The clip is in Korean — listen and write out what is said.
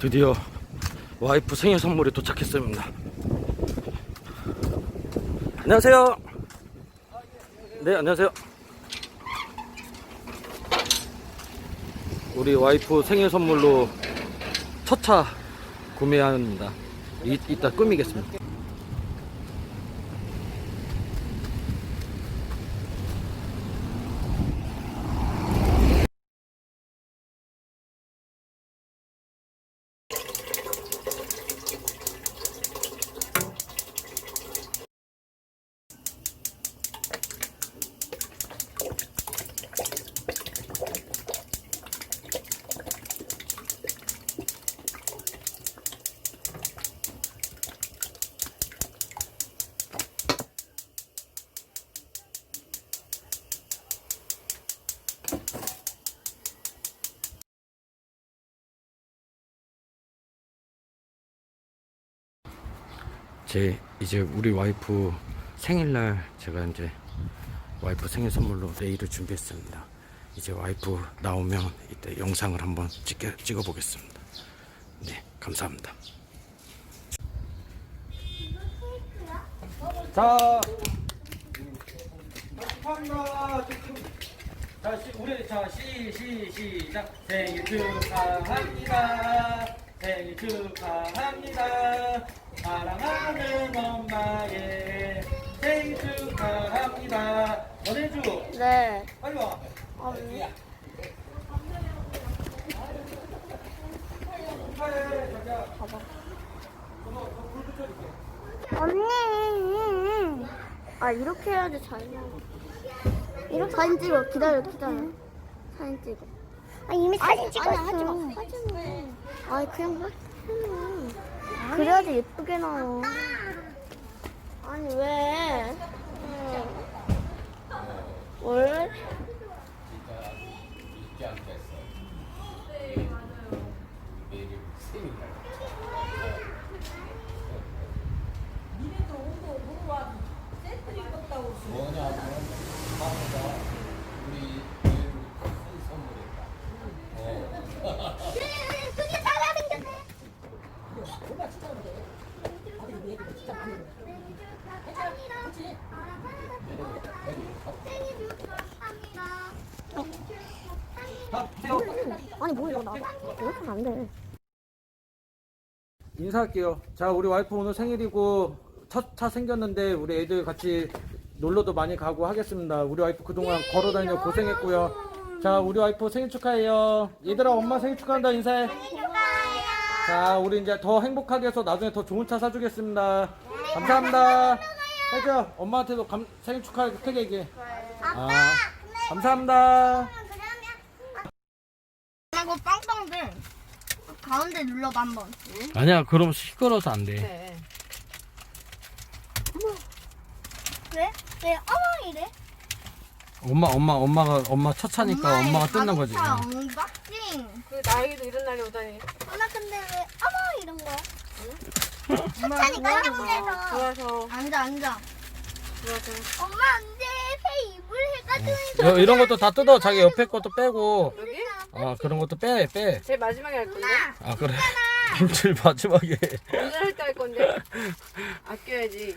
드디어 와이프 생일 선물이 도착했습니다. 안녕하세요. 네, 안녕하세요. 우리 와이프 생일 선물로 첫차 구매합니다. 이, 이따 꾸미겠습니다. 제 이제 우리 와이프 생일날 제가 이제 와이프 생일 선물로 네일을 준비했습니다. 이제 와이프 나오면 이때 영상을 한번 찍게, 찍어보겠습니다. 네, 감사합니다. 자, 축하합니다. 자, 시, 우리 자, 시, 시, 시작. 생일 축하합니다. 생일 축하합니다. 사랑하는 엄마의 생일 축하합니다. 너네주 네. 빨리 와. 언니. 축하해, 자기야. 언니. 아 이렇게 해야지 잘 나와. 이렇게 사진 찍어. 기다려, 기다려. 사진 찍어. 아 이미 사진 찍었어. 아니, 하지 마. 사진은. 아니 그냥 해. 그래야지 예쁘게 나와. 아니 왜? 응. 원래 그게 사람인데. 아니 뭐 이거 나 이렇게 안 돼. 인사할게요. 자, 우리 와이프 오늘 생일이고 첫 차 생겼는데 우리 애들 같이 놀러도 많이 가고 하겠습니다. 우리 와이프 그동안 걸어 다니며 고생했고요. 자, 우리 와이프 생일 축하해요. 얘들아, 엄마 생일 축하한다 인사해. 자, 우리 이제 더 행복하게 해서 나중에 더 좋은 차 사주겠습니다. 감사합니다. 해줘. 엄마한테도 감- 생일 축하 크게 얘기해. 아, 감사합니다. 하고 빵빵들 가운데 눌러봐 한번. 아니야, 그럼 시끄러워서 안 돼. 왜? 왜 어머 이래? 엄마, 엄마, 엄마가 엄마 첫 차니까 엄마가 뜯는 거지. 언박싱. 그 나이도 이런 날이 오다니 엄마 근데 왜? 아니 깜짝 놀라서. 좋아서 앉아 앉아. 좋아서 엄마 안돼 새 이불 해가지고. 어, 이런 것도 다 뜯어. 자기 옆에 것도 빼고. 여기 아, 그런 것도 빼, 빼. 제일 마지막에 할 건데 아, 그래. 김칠 마지막에. 운전할 때 할 건데 아껴야지